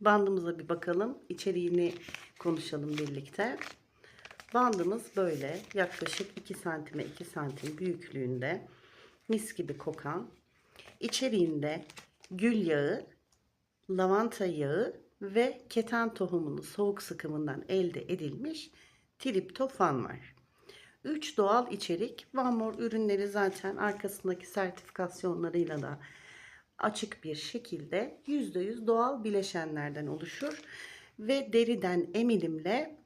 Bandımıza bir bakalım. İçeriğini konuşalım birlikte. Bandımız böyle yaklaşık 2 santime 2 santim büyüklüğünde mis gibi kokan içeriğinde gül yağı, lavanta yağı ve keten tohumunun soğuk sıkımından elde edilmiş triptofan var. 3 doğal içerik Van Mor ürünleri zaten arkasındaki sertifikasyonlarıyla da açık bir şekilde %100 doğal bileşenlerden oluşur ve deriden emilimle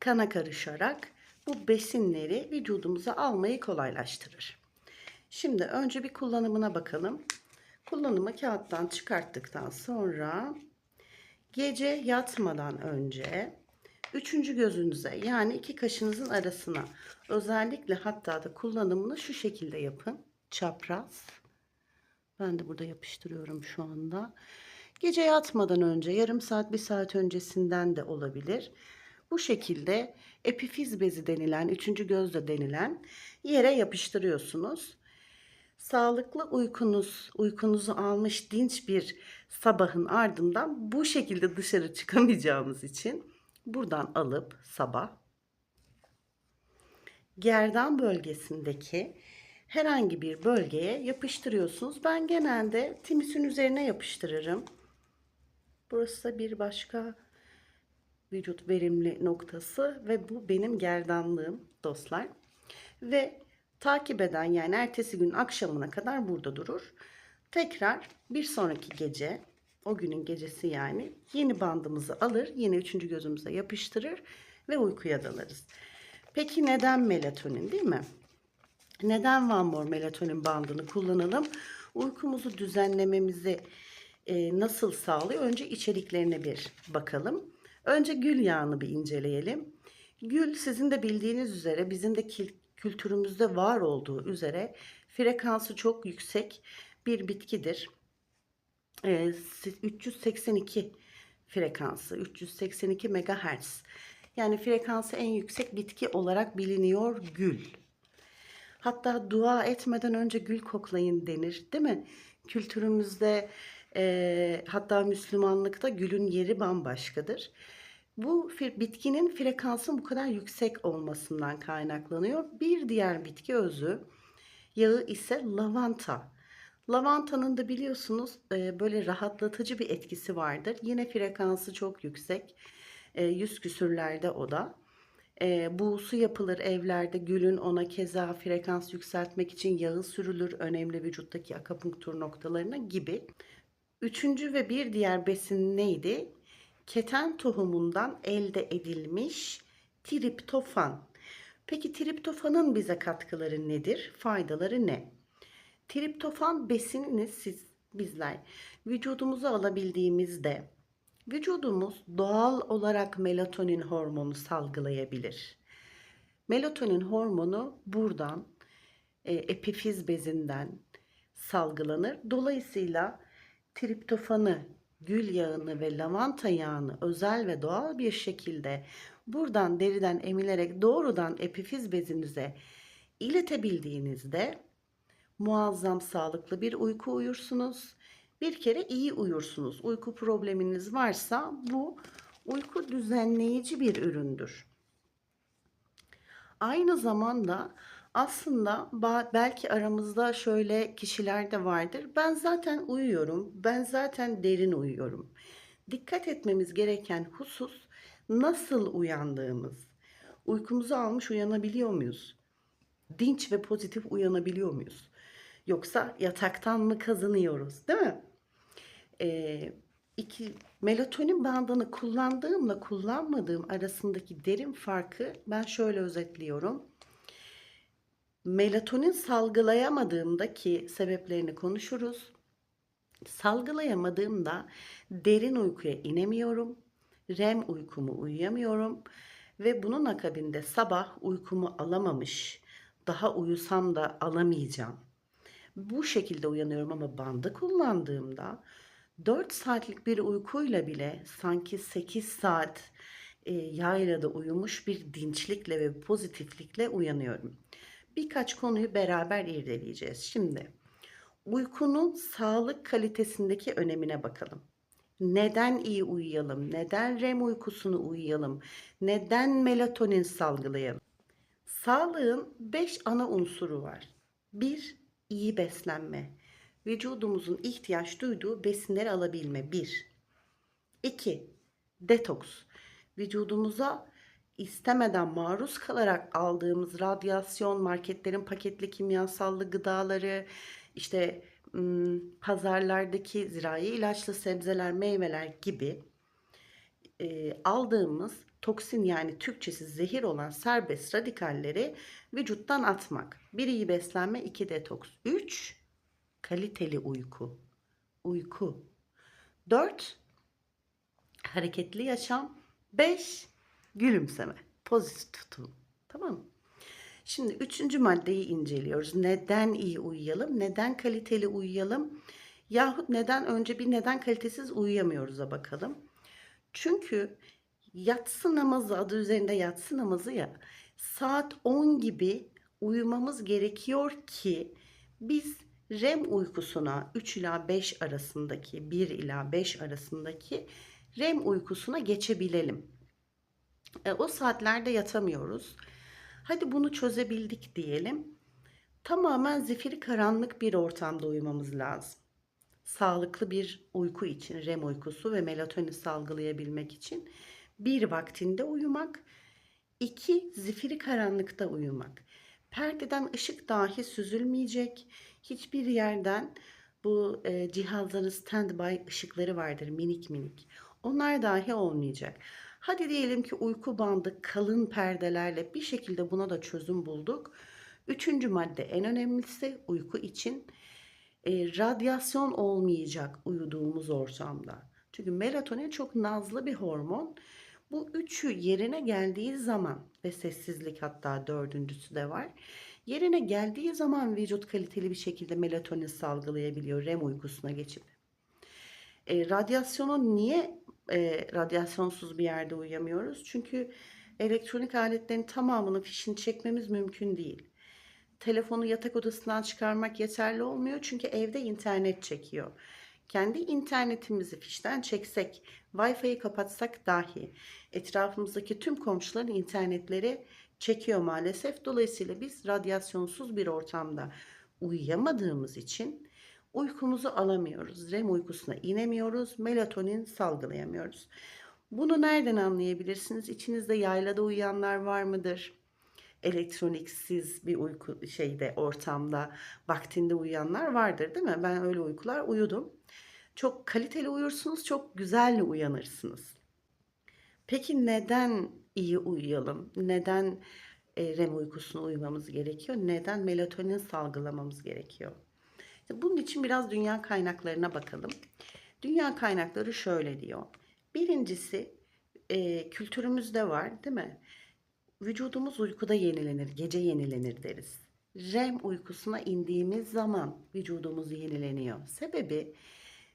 kana karışarak bu besinleri vücudumuza almayı kolaylaştırır. Şimdi önce bir kullanımına bakalım. Kullanımı kağıttan çıkarttıktan sonra gece yatmadan önce üçüncü gözünüze yani iki kaşınızın arasına özellikle hatta da kullanımını şu şekilde yapın. Çapraz. Ben de burada yapıştırıyorum şu anda. Gece yatmadan önce yarım saat bir saat öncesinden de olabilir. Bu şekilde epifiz bezi denilen, üçüncü gözde denilen yere yapıştırıyorsunuz. Sağlıklı uykunuz, uykunuzu almış dinç bir sabahın ardından bu şekilde dışarı çıkamayacağımız için buradan alıp sabah gerdan bölgesindeki herhangi bir bölgeye yapıştırıyorsunuz. Ben genelde timisin üzerine yapıştırırım. Burası da bir başka vücut verimli noktası ve bu benim gerdanlığım dostlar. Ve takip eden yani ertesi gün akşamına kadar burada durur. Tekrar bir sonraki gece o günün gecesi yani yeni bandımızı alır yine üçüncü gözümüze yapıştırır ve uykuya dalarız. Peki neden melatonin değil mi? Neden Van Mor melatonin bandını kullanalım? Uykumuzu düzenlememizi e, nasıl sağlıyor? Önce içeriklerine bir bakalım. Önce gül yağını bir inceleyelim. Gül sizin de bildiğiniz üzere bizim de kültürümüzde var olduğu üzere frekansı çok yüksek bir bitkidir. E, 382 frekansı, 382 megahertz. Yani frekansı en yüksek bitki olarak biliniyor gül. Hatta dua etmeden önce gül koklayın denir değil mi? Kültürümüzde e, hatta Müslümanlıkta gülün yeri bambaşkadır. Bu bitkinin frekansın bu kadar yüksek olmasından kaynaklanıyor. Bir diğer bitki özü yağı ise lavanta. Lavantanın da biliyorsunuz e, böyle rahatlatıcı bir etkisi vardır. Yine frekansı çok yüksek. E, yüz küsürlerde o da. E, buğusu yapılır evlerde. Gülün ona keza frekans yükseltmek için yağı sürülür. Önemli vücuttaki akupunktur noktalarına gibi. Üçüncü ve bir diğer besin neydi? Keten tohumundan elde edilmiş triptofan. Peki triptofanın bize katkıları nedir? Faydaları ne? Triptofan besinini siz bizler vücudumuza alabildiğimizde vücudumuz doğal olarak melatonin hormonu salgılayabilir. Melatonin hormonu buradan e, epifiz bezinden salgılanır. Dolayısıyla triptofanı, gül yağını ve lavanta yağını özel ve doğal bir şekilde buradan deriden emilerek doğrudan epifiz bezinize iletebildiğinizde muazzam sağlıklı bir uyku uyursunuz. Bir kere iyi uyursunuz. Uyku probleminiz varsa bu uyku düzenleyici bir üründür. Aynı zamanda aslında belki aramızda şöyle kişiler de vardır. Ben zaten uyuyorum. Ben zaten derin uyuyorum. Dikkat etmemiz gereken husus nasıl uyandığımız. Uykumuzu almış uyanabiliyor muyuz? Dinç ve pozitif uyanabiliyor muyuz? Yoksa yataktan mı kazanıyoruz, değil mi? Ee, iki, melatonin bandını kullandığımla kullanmadığım arasındaki derin farkı ben şöyle özetliyorum melatonin salgılayamadığımda ki sebeplerini konuşuruz. Salgılayamadığımda derin uykuya inemiyorum. REM uykumu uyuyamıyorum ve bunun akabinde sabah uykumu alamamış, daha uyusam da alamayacağım. Bu şekilde uyanıyorum ama bandı kullandığımda 4 saatlik bir uykuyla bile sanki 8 saat e, yaylada uyumuş bir dinçlikle ve pozitiflikle uyanıyorum birkaç konuyu beraber irdeleyeceğiz. Şimdi uykunun sağlık kalitesindeki önemine bakalım. Neden iyi uyuyalım? Neden REM uykusunu uyuyalım? Neden melatonin salgılayalım? Sağlığın 5 ana unsuru var. 1. iyi beslenme. Vücudumuzun ihtiyaç duyduğu besinleri alabilme. 1. 2. Detoks. Vücudumuza istemeden maruz kalarak aldığımız radyasyon, marketlerin paketli kimyasallı gıdaları, işte pazarlardaki zirai ilaçlı sebzeler, meyveler gibi e, aldığımız toksin yani Türkçesi zehir olan serbest radikalleri vücuttan atmak. Bir iyi beslenme, iki detoks. Üç, kaliteli uyku. Uyku. Dört, hareketli yaşam. Beş, gülümseme. Pozitif tutum. Tamam mı? Şimdi üçüncü maddeyi inceliyoruz. Neden iyi uyuyalım? Neden kaliteli uyuyalım? Yahut neden önce bir neden kalitesiz uyuyamıyoruz'a bakalım. Çünkü yatsı namazı adı üzerinde yatsı namazı ya saat 10 gibi uyumamız gerekiyor ki biz REM uykusuna 3 ila 5 arasındaki 1 ila 5 arasındaki REM uykusuna geçebilelim. E, o saatlerde yatamıyoruz. Hadi bunu çözebildik diyelim. Tamamen zifiri karanlık bir ortamda uyumamız lazım. Sağlıklı bir uyku için, REM uykusu ve melatonin salgılayabilmek için bir vaktinde uyumak, iki zifiri karanlıkta uyumak. Perdeden ışık dahi süzülmeyecek. Hiçbir yerden bu e, cihazların standby ışıkları vardır minik minik. Onlar dahi olmayacak. Hadi diyelim ki uyku bandı kalın perdelerle bir şekilde buna da çözüm bulduk. Üçüncü madde en önemlisi uyku için e, radyasyon olmayacak uyuduğumuz ortamda. Çünkü melatonin çok nazlı bir hormon. Bu üçü yerine geldiği zaman ve sessizlik hatta dördüncüsü de var. Yerine geldiği zaman vücut kaliteli bir şekilde melatonin salgılayabiliyor REM uykusuna geçip. E, radyasyonu niye e, radyasyonsuz bir yerde uyuyamıyoruz? Çünkü elektronik aletlerin tamamının fişini çekmemiz mümkün değil. Telefonu yatak odasından çıkarmak yeterli olmuyor çünkü evde internet çekiyor. Kendi internetimizi fişten çeksek, Wi-Fi'yi kapatsak dahi etrafımızdaki tüm komşuların internetleri çekiyor maalesef. Dolayısıyla biz radyasyonsuz bir ortamda uyuyamadığımız için uykumuzu alamıyoruz. REM uykusuna inemiyoruz. Melatonin salgılayamıyoruz. Bunu nereden anlayabilirsiniz? İçinizde yaylada uyuyanlar var mıdır? Elektroniksiz bir uyku şeyde ortamda vaktinde uyuyanlar vardır değil mi? Ben öyle uykular uyudum. Çok kaliteli uyursunuz, çok güzel uyanırsınız. Peki neden iyi uyuyalım? Neden e, REM uykusunu uyumamız gerekiyor? Neden melatonin salgılamamız gerekiyor? Bunun için biraz dünya kaynaklarına bakalım. Dünya kaynakları şöyle diyor. Birincisi e, kültürümüzde var değil mi? Vücudumuz uykuda yenilenir, gece yenilenir deriz. REM uykusuna indiğimiz zaman vücudumuz yenileniyor. Sebebi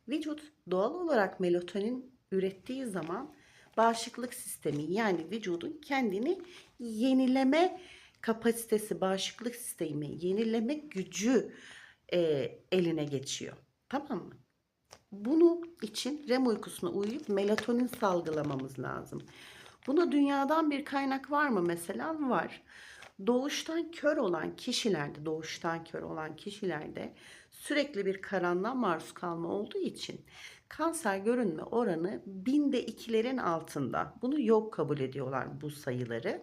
vücut doğal olarak melatonin ürettiği zaman bağışıklık sistemi yani vücudun kendini yenileme kapasitesi, bağışıklık sistemi, yenileme gücü e, eline geçiyor. Tamam mı? Bunu için REM uykusuna uyuyup melatonin salgılamamız lazım. Buna dünyadan bir kaynak var mı mesela? Var. Doğuştan kör olan kişilerde, doğuştan kör olan kişilerde sürekli bir karanlığa maruz kalma olduğu için kanser görünme oranı binde ikilerin altında. Bunu yok kabul ediyorlar bu sayıları.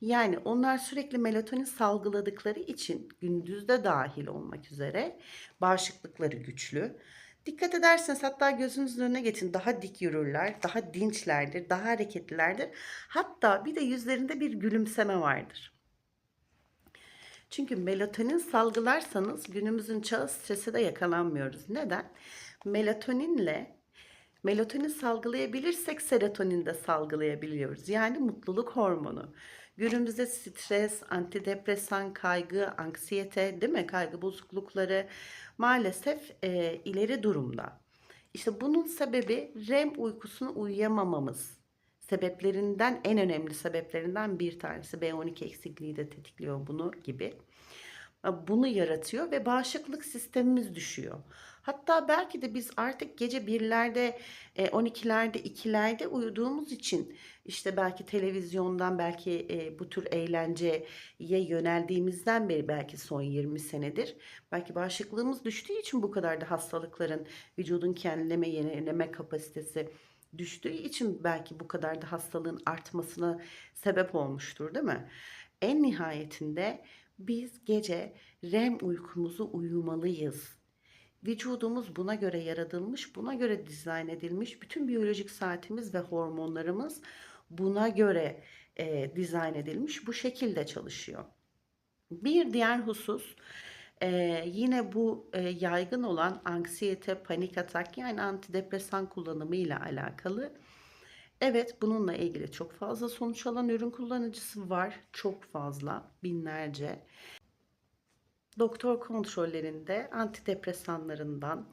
Yani onlar sürekli melatonin salgıladıkları için gündüzde dahil olmak üzere bağışıklıkları güçlü. Dikkat ederseniz hatta gözünüzün önüne getirin daha dik yürürler, daha dinçlerdir, daha hareketlilerdir. Hatta bir de yüzlerinde bir gülümseme vardır. Çünkü melatonin salgılarsanız günümüzün çağı strese de yakalanmıyoruz. Neden? Melatoninle melatonin salgılayabilirsek serotonin de salgılayabiliyoruz. Yani mutluluk hormonu. Günümüzde stres, antidepresan, kaygı, anksiyete değil mi? Kaygı bozuklukları maalesef e, ileri durumda. İşte bunun sebebi REM uykusunu uyuyamamamız. Sebeplerinden en önemli sebeplerinden bir tanesi B12 eksikliği de tetikliyor bunu gibi. Bunu yaratıyor ve bağışıklık sistemimiz düşüyor. Hatta belki de biz artık gece birlerde, e, 12'lerde, 2'lerde uyuduğumuz için işte belki televizyondan, belki e, bu tür eğlenceye yöneldiğimizden beri belki son 20 senedir belki bağışıklığımız düştüğü için bu kadar da hastalıkların vücudun kendileme yenileme kapasitesi düştüğü için belki bu kadar da hastalığın artmasına sebep olmuştur, değil mi? En nihayetinde biz gece REM uykumuzu uyumalıyız. Vücudumuz buna göre yaratılmış, buna göre dizayn edilmiş. Bütün biyolojik saatimiz ve hormonlarımız buna göre e, dizayn edilmiş. Bu şekilde çalışıyor. Bir diğer husus e, yine bu e, yaygın olan anksiyete, panik atak yani antidepresan kullanımı ile alakalı. Evet bununla ilgili çok fazla sonuç alan ürün kullanıcısı var. Çok fazla, binlerce. Doktor kontrollerinde antidepresanlarından,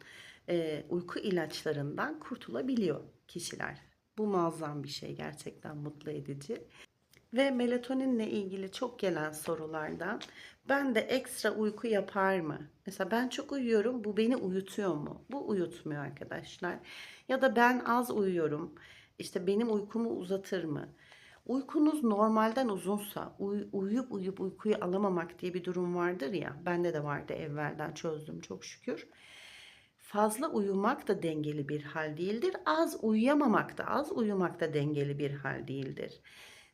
e, uyku ilaçlarından kurtulabiliyor kişiler. Bu muazzam bir şey, gerçekten mutlu edici. Ve melatoninle ilgili çok gelen sorulardan ben de ekstra uyku yapar mı? Mesela ben çok uyuyorum, bu beni uyutuyor mu? Bu uyutmuyor arkadaşlar. Ya da ben az uyuyorum, işte benim uykumu uzatır mı? Uykunuz normalden uzunsa, uy- uyuyup uyuyup uykuyu alamamak diye bir durum vardır ya. Bende de vardı evvelden çözdüm çok şükür. Fazla uyumak da dengeli bir hal değildir. Az uyuyamamak da, az uyumak da dengeli bir hal değildir.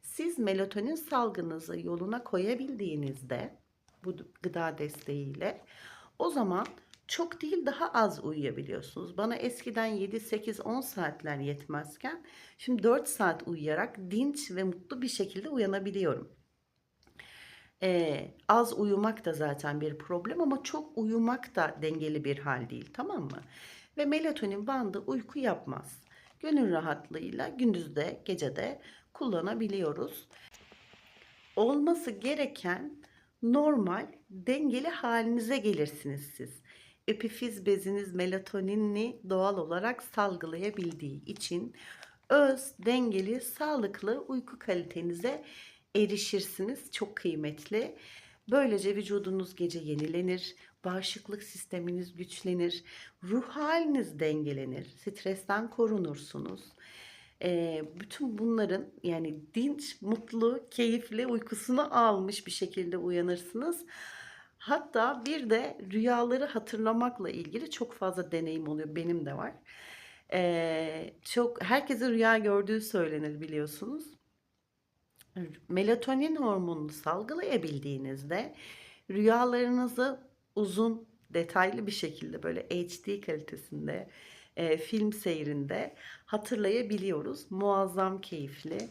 Siz melatonin salgınızı yoluna koyabildiğinizde bu gıda desteğiyle o zaman çok değil daha az uyuyabiliyorsunuz. Bana eskiden 7, 8, 10 saatler yetmezken şimdi 4 saat uyuyarak dinç ve mutlu bir şekilde uyanabiliyorum. Ee, az uyumak da zaten bir problem ama çok uyumak da dengeli bir hal değil tamam mı? Ve melatonin bandı uyku yapmaz. Gönül rahatlığıyla gündüzde gecede kullanabiliyoruz. Olması gereken normal dengeli halinize gelirsiniz siz. Epifiz beziniz melatoninini doğal olarak salgılayabildiği için öz, dengeli, sağlıklı uyku kalitenize erişirsiniz. Çok kıymetli. Böylece vücudunuz gece yenilenir, bağışıklık sisteminiz güçlenir, ruh haliniz dengelenir, stresten korunursunuz. Ee, bütün bunların yani dinç, mutlu, keyifli uykusunu almış bir şekilde uyanırsınız. Hatta bir de rüyaları hatırlamakla ilgili çok fazla deneyim oluyor. Benim de var. Ee, çok herkesin rüya gördüğü söylenir biliyorsunuz. Melatonin hormonunu salgılayabildiğinizde rüyalarınızı uzun, detaylı bir şekilde böyle HD kalitesinde e, film seyrinde hatırlayabiliyoruz. Muazzam keyifli.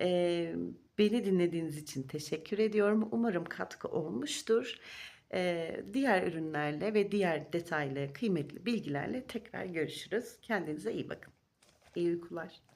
E, beni dinlediğiniz için teşekkür ediyorum. Umarım katkı olmuştur. E, diğer ürünlerle ve diğer detaylı, kıymetli bilgilerle tekrar görüşürüz. Kendinize iyi bakın. İyi uykular.